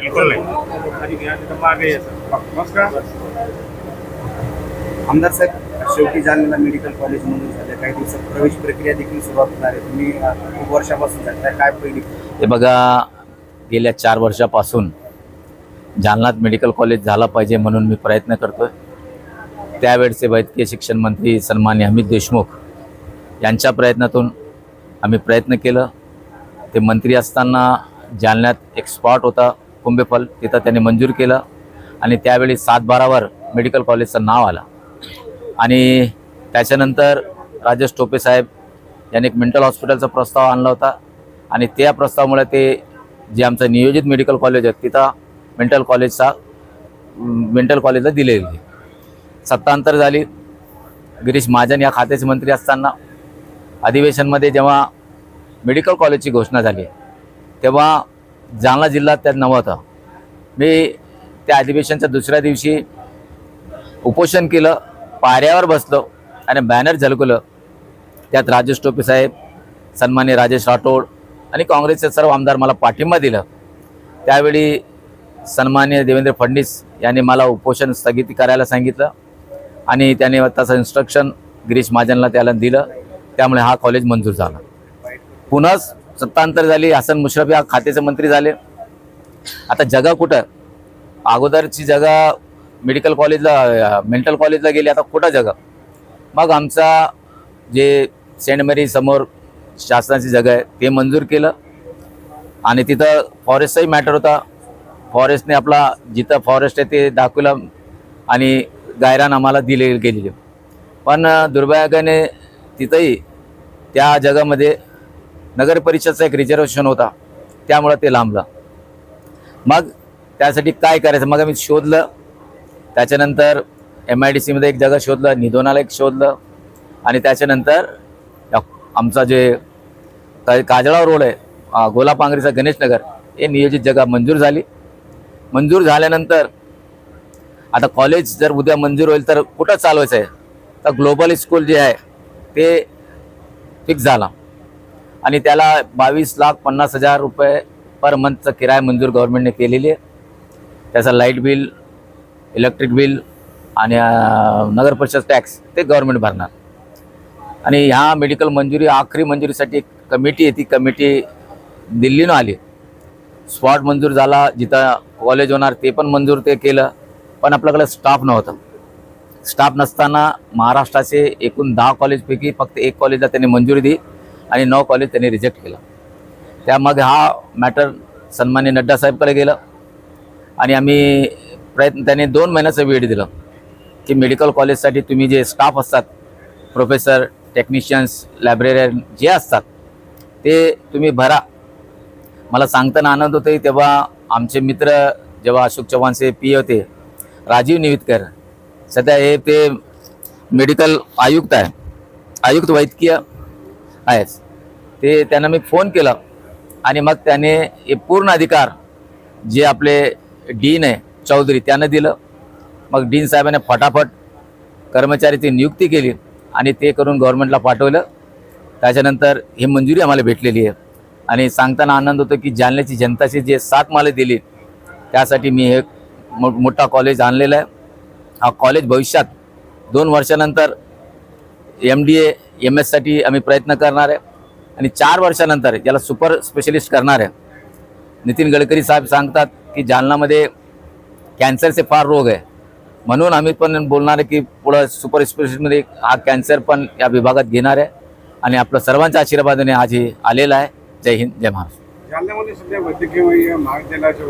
बिलकुल नाही. नमस्कार. आमदार साहेब शेवटी जालन्याला मेडिकल कॉलेज मंजूर झाले काही दिवसात प्रवेश प्रक्रिया देखील सुरुवात होणार आहे. तुम्ही खूप वर्षापासून जाताय. काय पहिली हे बघा गेल्या चार वर्षापासून जालन्यात मेडिकल कॉलेज झाला पाहिजे म्हणून मी प्रयत्न करतोय. त्यावेळचे वैद्यकीय शिक्षण मंत्री सन्मान्य अमित देशमुख यांच्या प्रयत्नातून आम्ही प्रयत्न केलं. ते मंत्री असताना जालन्यात एक स्पॉट होता. कुंभेफल तिथं त्यांनी मंजूर केलं आणि त्यावेळी सात बारावर मेडिकल कॉलेजचं नाव आलं. आणि त्याच्यानंतर राजेश टोपे साहेब यांनी एक मेंटल हॉस्पिटलचा प्रस्ताव आणला होता. आणि त्या प्रस्तावामुळे ते जे आमचं नियोजित मेडिकल कॉलेज आहे तिथं मेंटल कॉलेजचा मेंटल कॉलेजला दिले गेले. सत्तांतर झाली. गिरीश महाजन या खात्याचे मंत्री असताना अधिवेशनमध्ये जेव्हा मेडिकल कॉलेजची घोषणा झाली तेव्हा जालना जिल्हा त्यात नव्हता मी त्या अधिवेशनच्या दुसऱ्या दिवशी उपोषण केलं पाऱ्यावर बसलो आणि बॅनर झलकलं त्यात राजेश टोपे साहेब सन्मान्य राजेश राठोड आणि काँग्रेसचे सर्व आमदार मला पाठिंबा दिलं. त्यावेळी सन्मान्य देवेंद्र फडणवीस यांनी मला उपोषण स्थगिती करायला सांगितलं आणि त्याने तसं इन्स्ट्रक्शन गिरीश महाजनला त्याला दिलं. त्यामुळे हा कॉलेज मंजूर झाला. पुन्हाच सत्तांतर झाली हसन मुश्रफ या खात्याचे मंत्री झाले. आता जगा कुठं? अगोदरची जगा मेडिकल कॉलेजला मेंटल कॉलेजला गेली आता कुठं जगा? मग आमचा जे सेंट मेरी समोर शासनाची जागा आहे ते मंजूर केलं. आणि तिथं फॉरेस्टचाही मॅटर होता. फॉरेस्टने आपला जिथं फॉरेस्ट आहे ते दाखवलं आणि गायरान आम्हाला दिले गेलेले. पण दुर्भाग्याने तिथंही त्या जगामध्ये नगर परिषदचा एक रिझर्वेशन होता. त्यामुळं ते लांबलं. मग त्यासाठी काय करायचं? मग आम्ही शोधलं. त्याच्यानंतर एम आय डी सीमध्ये एक जागा शोधलं. निधोनाला एक शोधलं. आणि त्याच्यानंतर आमचा जे काजळा रोड आहे गोलापांगरीचा गणेशनगर हे नियोजित जागा मंजूर झाली. मंजूर झाल्यानंतर आता कॉलेज जर उद्या मंजूर होईल तर कुठं चालवायचं आहे? तर ग्लोबल स्कूल जे आहे ते फिक्स झाला. आणि त्याला बावीस लाख पन्नास हजार रुपये पर मंथचं किराया मंजूर गव्हर्नमेंटने केलेली आहे. त्याचं लाइट बिल इलेक्ट्रिक बिल आणि नगर परिषद टॅक्स ते गव्हर्नमेंट भरणार. आणि ह्या मेडिकल मंजुरी आखरी मंजुरीसाठी एक कमिटी आहे ती कमिटी दिल्लीनं आली. स्पॉट मंजूर झाला जिथं कॉलेज होणार ते पण मंजूर ते केलं पण आपल्याकडे स्टाफ नव्हतं. स्टाफ नसताना महाराष्ट्राचे एकूण दहा कॉलेजपैकी फक्त एक कॉलेजला त्यांनी मंजुरी दिली. आणि नऊ कॉलेज त्यांनी रिजेक्ट केलं. त्यामध्ये हा मॅटर सन्मान्य नड्डा साहेबकडे गेलं. आणि आम्ही प्रयत्न त्याने दोन महिन्याचं वेळ दिलं की मेडिकल कॉलेजसाठी तुम्ही जे स्टाफ असतात प्रोफेसर टेक्निशियन्स लायब्रेरियन जे असतात ते तुम्ही भरा. मला सांगताना आनंद होतोय तेव्हा आमचे मित्र जेव्हा अशोक चव्हाणचे पी होते राजीव निवितकर सध्या हे ते मेडिकल आयुक्त आहे. आयुक्त वैद्यकीय आहेच ते त्यांना मी फोन केला आणि मग त्याने हे पूर्ण अधिकार जे आपले डीन आहे चौधरी त्यानं दिलं. मग डीन साहेबांनी फटाफट कर्मचारीची नियुक्ती केली आणि ते करून गव्हर्नमेंटला पाठवलं. त्याच्यानंतर ही मंजुरी आम्हाला भेटलेली आहे. आणि सांगताना आनंद होतो की जालन्याची जनताची जे साथ मला दिली त्यासाठी मी हे मो मोठा कॉलेज आणलेला आहे. हा कॉलेज भविष्यात दोन वर्षानंतर एम डी ए एम एससाठी आम्ही प्रयत्न करणार आहे. आणि चार वर्षानंतर याला सुपर स्पेशलिस्ट करणार आहे. नितीन गडकरी साहेब सांगतात की जालनामध्ये कॅन्सरचे फार रोग आहे. म्हणून आम्ही पण बोलणार आहे की पुढं सुपर स्पेशलिस्टमध्ये हा कॅन्सर पण या विभागात घेणार आहे. आणि आपलं सर्वांच्या आशीर्वादाने आज हे आलेलं आहे. जय हिंद जय महाराष्ट्र. जालन्यामध्ये सध्या वैद्यकीय महाविद्यालयाच्या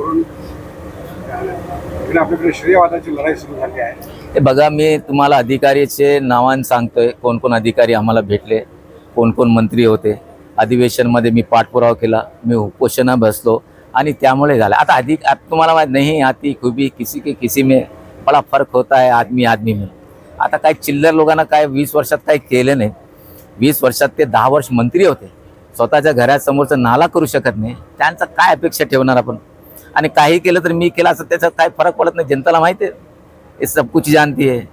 इकडे आपल्याकडे श्रेयवादाची लढाई सुरू झाली आहे. हे बघा मी तुम्हाला अधिकारीचे नावान सांगतोय. कोण कोण अधिकारी आम्हाला भेटले कोण कोण मंत्री होते. अधिवेशनमध्ये मी पाठपुरावा केला मी उपोषणा बसलो आणि त्यामुळे झालं. आता अधिक आता तुम्हाला माहीत नाही आती खुबी किसी के किसी में बडा फरक होता आहे आदमी आदमी में. आता काय चिल्लर लोकांना काय वीस वर्षात काही केलं नाही. वीस वर्षात ते दहा वर्ष मंत्री होते. स्वतःच्या घरासमोरचा नाला करू शकत नाही. त्यांचा काय अपेक्षा ठेवणार आपण? आणि काही केलं तर मी केलं असं त्याचा काही फरक पडत नाही. जनताला माहिती आहे. हे कुछ जाणती आहे.